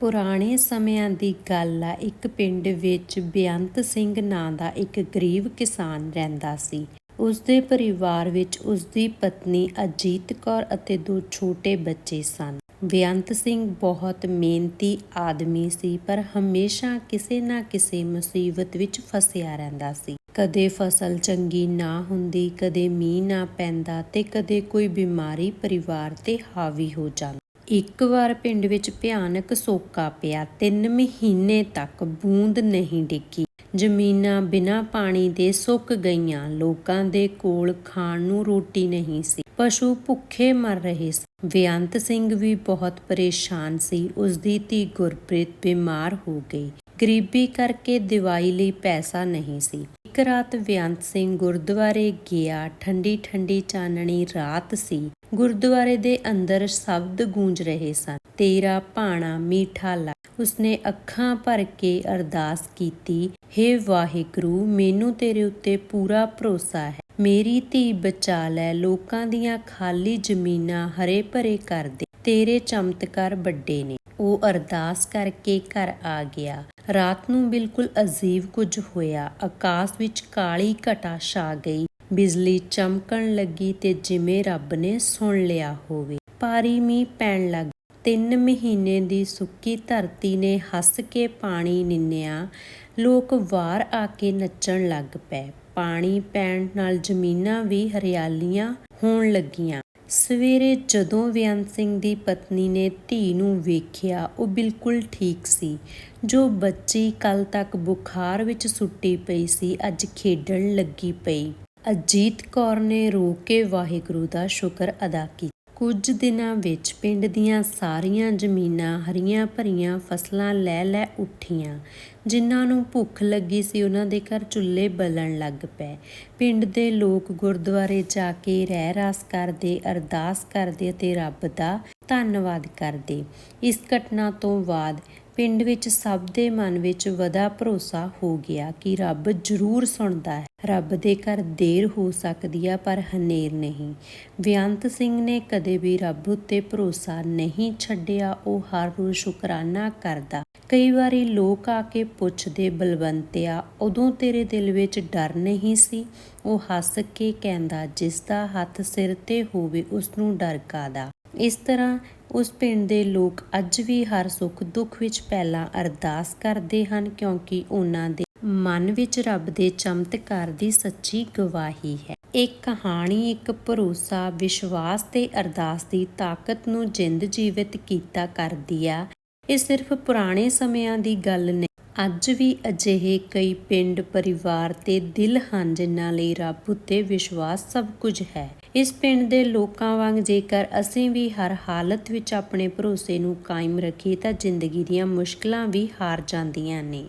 ਪੁਰਾਣੇ ਸਮਿਆਂ ਦੀ ਗੱਲ ਆ, ਇੱਕ ਪਿੰਡ ਵਿੱਚ ਬੇਅੰਤ ਸਿੰਘ ਨਾਂ ਦਾ ਇੱਕ ਗਰੀਬ ਕਿਸਾਨ ਰਹਿੰਦਾ ਸੀ। ਉਸਦੇ ਪਰਿਵਾਰ ਵਿੱਚ ਉਸਦੀ ਪਤਨੀ ਅਜੀਤ ਕੌਰ ਅਤੇ ਦੋ ਛੋਟੇ ਬੱਚੇ ਸਨ। ਬੇਅੰਤ ਸਿੰਘ ਬਹੁਤ ਮਿਹਨਤੀ ਆਦਮੀ ਸੀ, ਪਰ ਹਮੇਸ਼ਾ ਕਿਸੇ ਨਾ ਕਿਸੇ ਮੁਸੀਬਤ ਵਿੱਚ ਫਸਿਆ ਰਹਿੰਦਾ ਸੀ। ਕਦੇ ਫਸਲ ਚੰਗੀ ਨਾ ਹੁੰਦੀ, ਕਦੇ ਮੀਂਹ ਨਾ ਪੈਂਦਾ ਤੇ ਕਦੇ ਕੋਈ ਬਿਮਾਰੀ ਪਰਿਵਾਰ ਤੇ ਹਾਵੀ ਹੋ ਜਾਂਦੀ। ਇੱਕ ਵਾਰ ਪਿੰਡ ਵਿੱਚ ਭਿਆਨਕ ਸੋਕਾ ਪਿਆ, ਤਿੰਨ ਮਹੀਨੇ ਤੱਕ ਬੂੰਦ ਨਹੀਂ ਡਿੱਗੀ। ਜ਼ਮੀਨਾਂ ਬਿਨਾਂ ਪਾਣੀ ਦੇ ਸੁੱਕ ਗਈਆਂ, ਲੋਕਾਂ ਦੇ ਕੋਲ ਖਾਣ ਨੂੰ ਰੋਟੀ ਨਹੀਂ ਸੀ। ਪਸ਼ੂ ਭੁੱਖੇ ਮਰ ਰਹੇ ਸੀ। ਬੇਅੰਤ ਸਿੰਘ ਵੀ ਬਹੁਤ ਪਰੇਸ਼ਾਨ ਸੀ। ਉਸਦੀ ਧੀ ਗੁਰਪ੍ਰੀਤ ਬਿਮਾਰ ਹੋ ਗਈ। ਗਰੀਬੀ ਕਰਕੇ ਦਵਾਈ ਲਈ ਪੈਸਾ ਨਹੀਂ ਸੀ। ਇੱਕ ਰਾਤ ਬੇਅੰਤ ਸਿੰਘ ਗੁਰਦੁਆਰੇ ਗਿਆ, ਠੰਡੀ ਠੰਡੀ ਚਾਨਣੀ ਰਾਤ ਸੀ। ਗੁਰਦੁਆਰੇ ਦੇ ਅੰਦਰ ਸ਼ਬਦ ਗੂੰਜ ਰਹੇ ਸਨ। ਤੇਰਾ ਭਾਣਾ ਮੀਠਾ ਲਾ। ਉਸਨੇ ਅੱਖਾਂ ਭਰ ਕੇ ਅਰਦਾਸ ਕੀਤੀ, ਹੇ ਵਾਹਿਗੁਰੂ, ਮੈਨੂੰ ਤੇਰੇ ਉੱਤੇ ਪੂਰਾ ਭਰੋਸਾ ਹੈ। ਮੇਰੀ ਧੀ ਬਚਾ ਲੈ, ਲੋਕਾਂ ਦੀਆਂ ਖਾਲੀ ਜ਼ਮੀਨਾਂ ਹਰੇ ਭਰੇ ਕਰ ਦੇ। ਤੇਰੇ ਚਮਤਕਾਰ ਵੱਡੇ ਨੇ। ਉਹ ਅਰਦਾਸ ਕਰਕੇ ਘਰ ਆ ਗਿਆ। ਰਾਤ ਨੂੰ ਬਿਲਕੁਲ ਅਜੀਬ ਕੁਝ ਹੋਇਆ। ਆਕਾਸ਼ ਵਿੱਚ ਕਾਲੀ ਘਟਾ ਛਾ ਗਈ। ਬਿਜਲੀ ਚਮਕਣ ਲੱਗੀ ਤੇ ਜਿਵੇਂ ਰੱਬ ਨੇ ਸੁਣ ਲਿਆ ਹੋਵੇ। ਭਾਰੀ ਮੀਂਹ ਪੈਣ ਲੱਗ ਤਿੰਨ ਮਹੀਨੇ ਦੀ ਸੁੱਕੀ ਧਰਤੀ ਨੇ ਹੱਸ ਕੇ ਪਾਣੀ ਨਿੰਨਿਆ। ਲੋਕ ਵਾਰ ਆ ਕੇ ਨੱਚਣ ਲੱਗ ਪਏ। ਪਾਣੀ ਪੈਣ ਨਾਲ ਜ਼ਮੀਨਾਂ ਵੀ ਹਰਿਆਲੀਆਂ ਹੋਣ ਲੱਗੀਆਂ। ਸਵੇਰੇ ਜਦੋਂ ਬੇਅੰਤ ਸਿੰਘ ਦੀ ਪਤਨੀ ਨੇ ਧੀ ਨੂੰ ਵੇਖਿਆ, ਉਹ ਬਿਲਕੁਲ ਠੀਕ ਸੀ। ਜੋ ਬੱਚੀ ਕੱਲ ਤੱਕ ਬੁਖਾਰ ਵਿੱਚ ਸੁੱਟੀ ਪਈ ਸੀ, ਅੱਜ ਖੇਡਣ ਲੱਗੀ ਪਈ। ਅਜੀਤ ਕੌਰ ਨੇ ਰੋ ਕੇ ਵਾਹਿਗੁਰੂ ਦਾ ਸ਼ੁਕਰ ਅਦਾ ਕੀਤਾ। ਕੁਝ ਦਿਨਾਂ ਵਿੱਚ ਪਿੰਡ ਦੀਆਂ ਸਾਰੀਆਂ ਜ਼ਮੀਨਾਂ ਹਰੀਆਂ ਭਰੀਆਂ ਫਸਲਾਂ ਲੈ ਲੈ ਉੱਠੀਆਂ। ਜਿਨ੍ਹਾਂ ਨੂੰ ਭੁੱਖ ਲੱਗੀ ਸੀ, ਉਹਨਾਂ ਦੇ ਘਰ ਚੁੱਲ੍ਹੇ ਬਲਣ ਲੱਗ ਪਏ। ਪਿੰਡ ਦੇ ਲੋਕ ਗੁਰਦੁਆਰੇ ਜਾ ਕੇ ਰਹਿ ਰਾਸ ਕਰਦੇ, ਅਰਦਾਸ ਕਰਦੇ ਅਤੇ ਰੱਬ ਦਾ ਧੰਨਵਾਦ ਕਰਦੇ। ਇਸ ਘਟਨਾ ਤੋਂ ਬਾਅਦ ਪਿੰਡ ਵਿੱਚ ਸਭ ਦੇ ਮਨ ਵਿੱਚ ਵਧਾ ਭਰੋਸਾ ਹੋ ਗਿਆ ਕਿ ਰੱਬ ਜ਼ਰੂਰ ਸੁਣਦਾ ਹੈ। ਰੱਬ ਦੇ ਘਰ ਦੇਰ ਹੋ ਸਕਦੀ ਆ, ਪਰ ਹਨੇਰ ਨਹੀਂ। ਬੇਅੰਤ ਸਿੰਘ ਨੇ ਕਦੇ ਵੀ ਰੱਬ ਉੱਤੇ ਭਰੋਸਾ ਨਹੀਂ ਛੱਡਿਆ। ਉਹ ਹਰ ਰੋਜ਼ ਸ਼ੁਕਰਾਨਾ ਕਰਦਾ। ਕਈ ਵਾਰੀ ਲੋਕ ਆ ਕੇ ਪੁੱਛਦੇ, ਬਲਵੰਤਿਆ, ਉਦੋਂ ਤੇਰੇ ਦਿਲ ਵਿੱਚ ਡਰ ਨਹੀਂ ਸੀ? ਉਹ ਹੱਸ ਕੇ ਕਹਿੰਦਾ, ਜਿਸ ਦਾ ਹੱਥ ਸਿਰ ਤੇ ਹੋਵੇ, ਉਸ ਨੂੰ ਡਰ ਕਾਦਾ ਇਸ ਤਰ੍ਹਾਂ ਉਸ ਪਿੰਡ ਦੇ ਲੋਕ ਅੱਜ ਵੀ ਹਰ ਸੁੱਖ ਦੁੱਖ ਵਿੱਚ ਪਹਿਲਾਂ ਅਰਦਾਸ ਕਰਦੇ ਹਨ ਕਿਉਂਕਿ ਉਹਨਾਂ ਦੇ ਮਨ ਵਿੱਚ ਰੱਬ ਦੇ ਚਮਤਕਾਰ ਦੀ ਸੱਚੀ ਗਵਾਹੀ ਹੈ। ਇਹ ਕਹਾਣੀ, ਇੱਕ ਭਰੋਸਾ, ਵਿਸ਼ਵਾਸ ਤੇ ਅਰਦਾਸ ਦੀ ਤਾਕਤ ਨੂੰ ਜਿੰਦ ਜੀਵਿਤ ਕੀਤਾ ਕਰਦੀ ਆ। ਇਹ ਸਿਰਫ ਪੁਰਾਣੇ ਸਮਿਆਂ ਦੀ ਗੱਲ ਨਹੀਂ, ਅੱਜ ਵੀ ਅਜਿਹੇ ਕਈ ਪਿੰਡ, ਪਰਿਵਾਰ ਤੇ ਦਿਲ ਹਨ ਜਿਨ੍ਹਾਂ ਲਈ ਰੱਬ ਉੱਤੇ ਵਿਸ਼ਵਾਸ ਸਭ ਕੁਝ ਹੈ। ਇਸ ਪਿੰਡ ਦੇ ਲੋਕਾਂ ਵਾਂਗ ਜੇਕਰ ਅਸੀਂ ਵੀ ਹਰ ਹਾਲਤ ਵਿੱਚ ਆਪਣੇ ਭਰੋਸੇ ਨੂੰ ਕਾਇਮ ਰੱਖੀਏ ਤਾਂ ਜ਼ਿੰਦਗੀ ਦੀਆਂ ਮੁਸ਼ਕਲਾਂ ਵੀ ਹਾਰ ਜਾਂਦੀਆਂ ਨੇ।